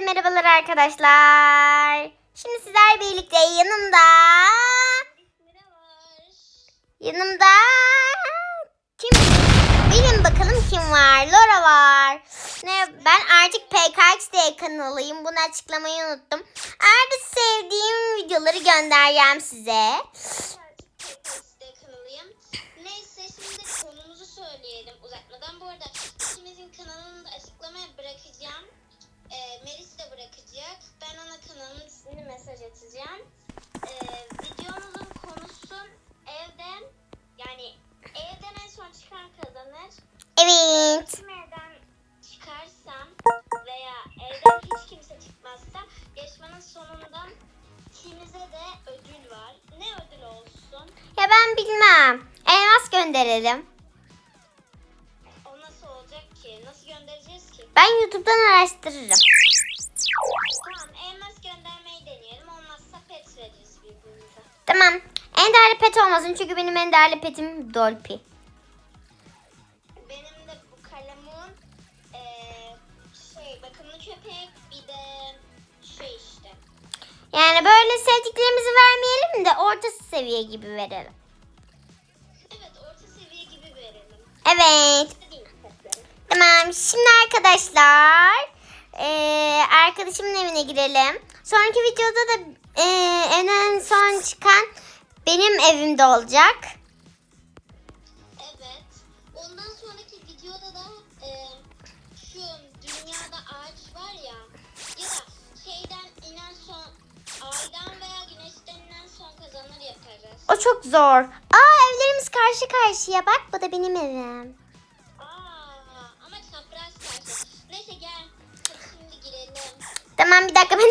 merhabalar arkadaşlar. Şimdi sizler birlikte yanımda yanımda kim? Bilin bakalım kim var? Laura var. Ne ben artık PKXD kanalıyım. Bunu açıklamayı unuttum. Artık sevdiğim videoları göndereceğim size. Konumuzu söyleyelim uzatmadan. Bu arada ikimizin kanalını da açıklamaya bırakacağım. Ee, Melis de bırakacak. Ben ona kanalının ismini mesaj atacağım. Ee, videomuzun konusu evden yani evden en son YouTube'dan araştırırım. Tamam elmas göndermeyi deneyelim. Olmazsa pet veririz birbirimize. Tamam. En değerli pet olmasın çünkü benim en değerli petim Dolpi. Benim de bu kalemun eee şey bakımlı köpek bir de şey işte. Yani böyle sevdiklerimizi vermeyelim de orta seviye gibi verelim. Evet orta seviye gibi verelim. Evet. Tamam. Şimdi arkadaşlar eee, arkadaşımın evine girelim. Sonraki videoda da eee, en son çıkan benim evimde olacak. Evet. Ondan sonraki videoda da şu dünyada ağaç var ya ya da şeyden inen son aydan veya güneşten inen son kazanır yaparız. O çok zor. Aa evlerimiz karşı karşıya. Bak bu da benim evim. Tamam bir dakika ben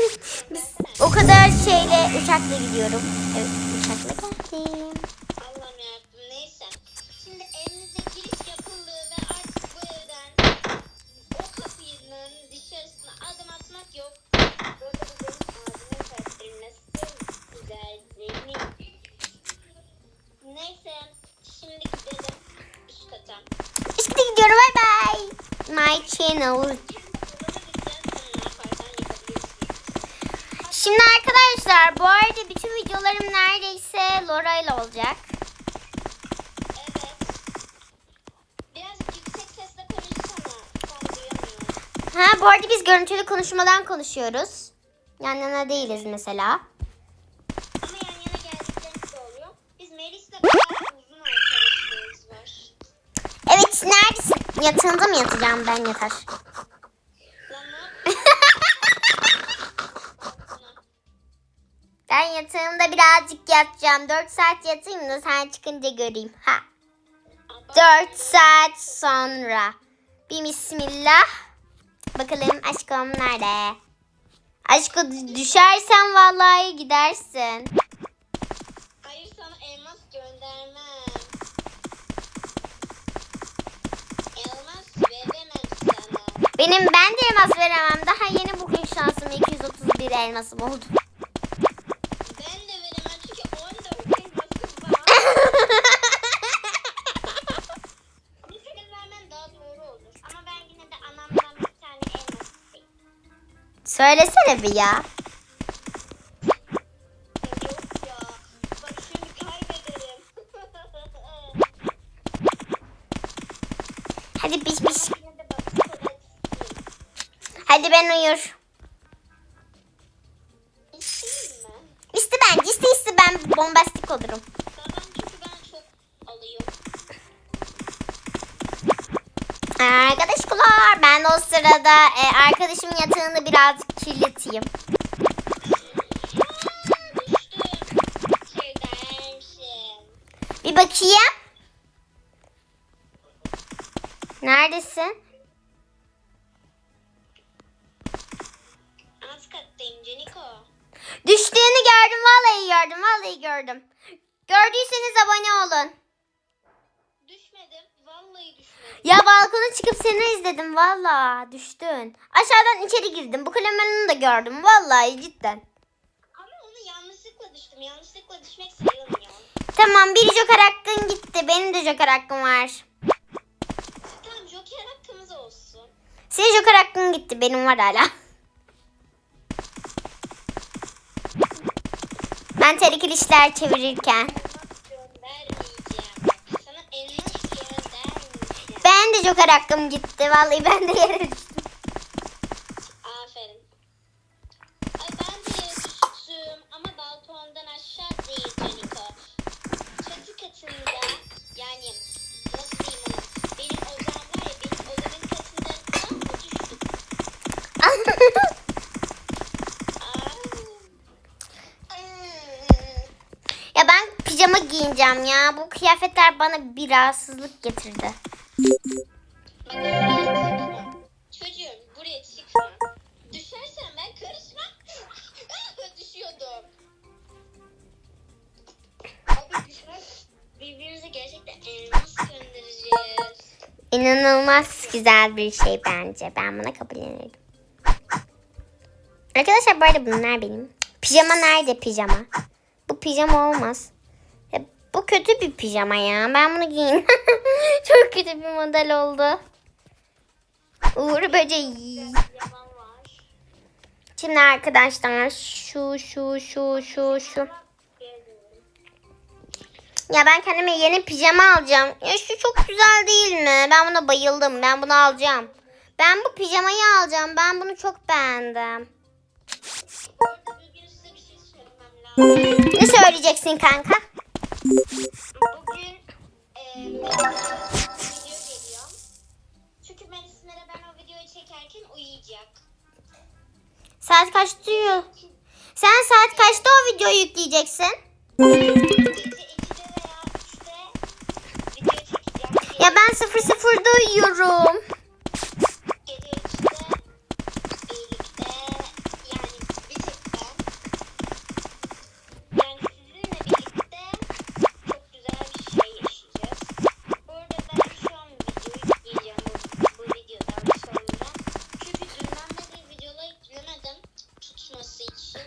o kadar şeyle uçakla gidiyorum. Evet uçakla geldim. Allah'ım yarabbim neyse. Şimdi evinize giriş yapıldı ve artık bu evden o kapının dışarısına adım atmak yok. Burada güzel zemin. Neyse şimdi gidelim üst kata. İşte gidiyorum bye bye. My channel. Burada gideceğiz sen ne yaparsan yapabilirsin. Şimdi arkadaşlar bu arada bütün videolarım neredeyse Laura ile olacak. Evet. Biraz yüksek sesle konuşsana. Tam duyamıyorum. Ha bu arada biz görüntülü konuşmadan konuşuyoruz. Yan yana değiliz mesela. Ama yan yana geldiklerimiz de oluyor. Biz Melis'le bayağı uzun arkadaşlığımız var. Evet neredesin? Yatağında mı yatacağım ben yatar? Yatağımda birazcık yatacağım. 4 saat yatayım da sen çıkınca göreyim. Ha. 4 saat sonra. Bir bismillah. Bakalım aşkım nerede? Aşkım düşersen vallahi gidersin. Hayır sana elmas göndermem. Elmas veremem sana. Benim ben de elmas veremem. Daha yeni bugün şansım 231 elmasım oldu. Söylesene bir ya. Hadi piş piş. Hadi ben uyur. İste bence iste iste ben bombastik olurum. Arkadaşlar ben o sırada e, arkadaşımın yatağını birazcık Şeydenmişim. Bir bakayım. Neredesin? Az kattayım Caniko. Düştüğünü gördüm vallahi gördüm vallahi gördüm. Gördüyseniz abone olun. Ya balkona çıkıp seni izledim valla düştün. Aşağıdan içeri girdim. Bu klemanını da gördüm vallahi cidden. Ama onu yanlışlıkla düştüm. Yanlışlıkla düşmek sayılmıyor. Tamam bir joker hakkın gitti. Benim de joker hakkım var. Tamam joker hakkımız olsun. Senin joker hakkın gitti. Benim var hala. Ben tehlikeli işler çevirirken. De joker hakkım gitti. Vallahi ben de yere düştüm. Aferin. Ay ben de yere düştüm ama balkondan aşağı değil Caniko. Çatı katında yani nasıl diyeyim onu? Benim odam var ya benim odamın katında mı düştüm? Aa. ya ben pijama giyineceğim ya. Bu kıyafetler bana bir rahatsızlık getirdi. İnanılmaz güzel bir şey bence. Ben buna kabullenirim. Arkadaşlar bu arada bunlar benim. Pijama nerede pijama? Bu pijama olmaz. Ya, bu kötü bir pijama ya. Ben bunu giyin. Çok kötü bir model oldu. Uğur böceği. Şimdi arkadaşlar şu şu şu şu şu. Ya ben kendime yeni pijama alacağım. Ya şu çok güzel değil mi? Ben buna bayıldım. Ben bunu alacağım. Ben bu pijamayı alacağım. Ben bunu çok beğendim. Ne söyleyeceksin kanka? Çünkü Melis Mer'e ben o videoyu çekerken uyuyacak. Saat kaç diyor? Sen saat kaçta o videoyu yükleyeceksin? 00'da uyuyorum. Gece 3'te birlikte yani bir tek ben. Yani sizinle birlikte çok güzel bir yaşayacağız. Bu arada ben şu an video yükleyeceğim bu, bu videodan sonra. Çünkü dünden beri videolar yüklemedim tutması için.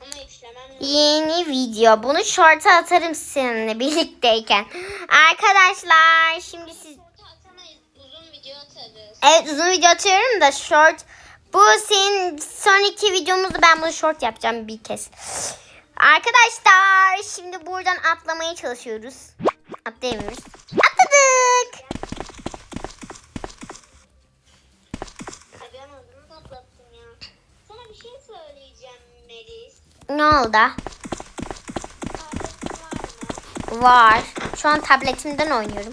Ama yüklemem lazım. Yeni video. Bunu short'a atarım seninle birlikteyken. Arkadaşlar Evet uzun video atıyorum da short. Bu senin son iki videomuzda ben bunu short yapacağım bir kez. Arkadaşlar şimdi buradan atlamaya çalışıyoruz. Atlayamıyoruz. Atladık. Şey. Ne oldu? Var. Şu an tabletimden oynuyorum.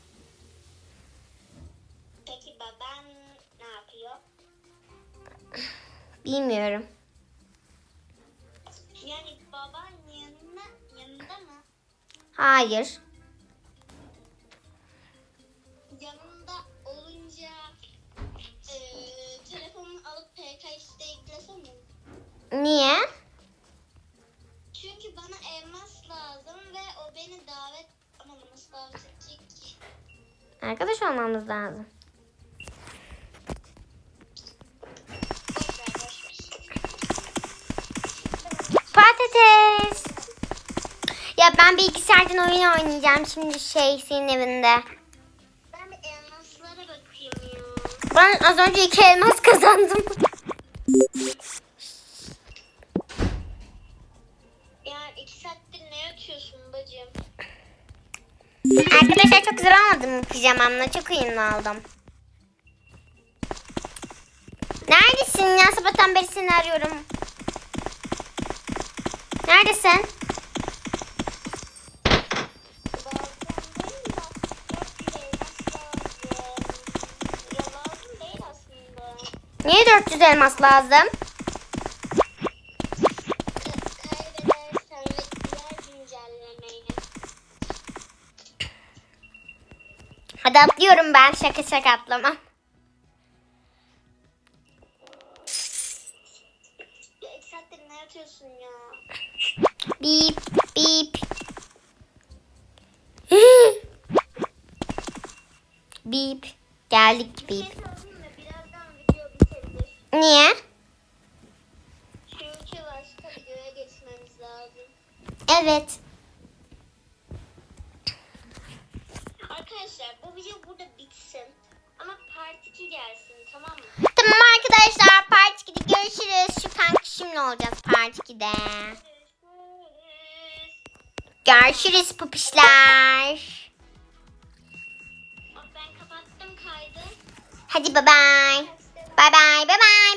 Bilmiyorum. Yani baban yanında, yanında mı? Hayır. yanında olunca eee telefonunu alıp PKX'de yüklesene. Niye? Çünkü bana elmas lazım ve o beni davet edecek ki? Arkadaş olmamız lazım. Ya ben bilgisayardan oyun oynayacağım şimdi şey senin evinde. Ben bir elmaslara bakayım ya. Ben az önce iki elmas kazandım. Yani iki saattir ne yatıyorsun bacım? Arkadaşlar çok güzel olmadı mı pijamamla? Çok uyumlu oldum. Neredesin ya? Sabahtan beri seni arıyorum. Neredesin? Balkondayım da çok elmas lazım. Ya lazım değil aslında. Niye 400 elmas lazım? Hadi atlıyorum ben. Şaka şaka atlamam. Bip bip. bip. Geldik bip. söyleyeyim mi? Birazdan video bitebilir. Niye? Çünkü başka videoya geçmemiz lazım. Evet. Arkadaşlar bu video burada bitsin. Ama part 2 gelsin tamam mı? Tamam arkadaşlar part 2'de görüşürüz. Şu kankişimle olacağız part 2'de. Görüşürüz. Pupişler. Ben kapattım kaydı. Hadi bye bye. Bye bye bye bye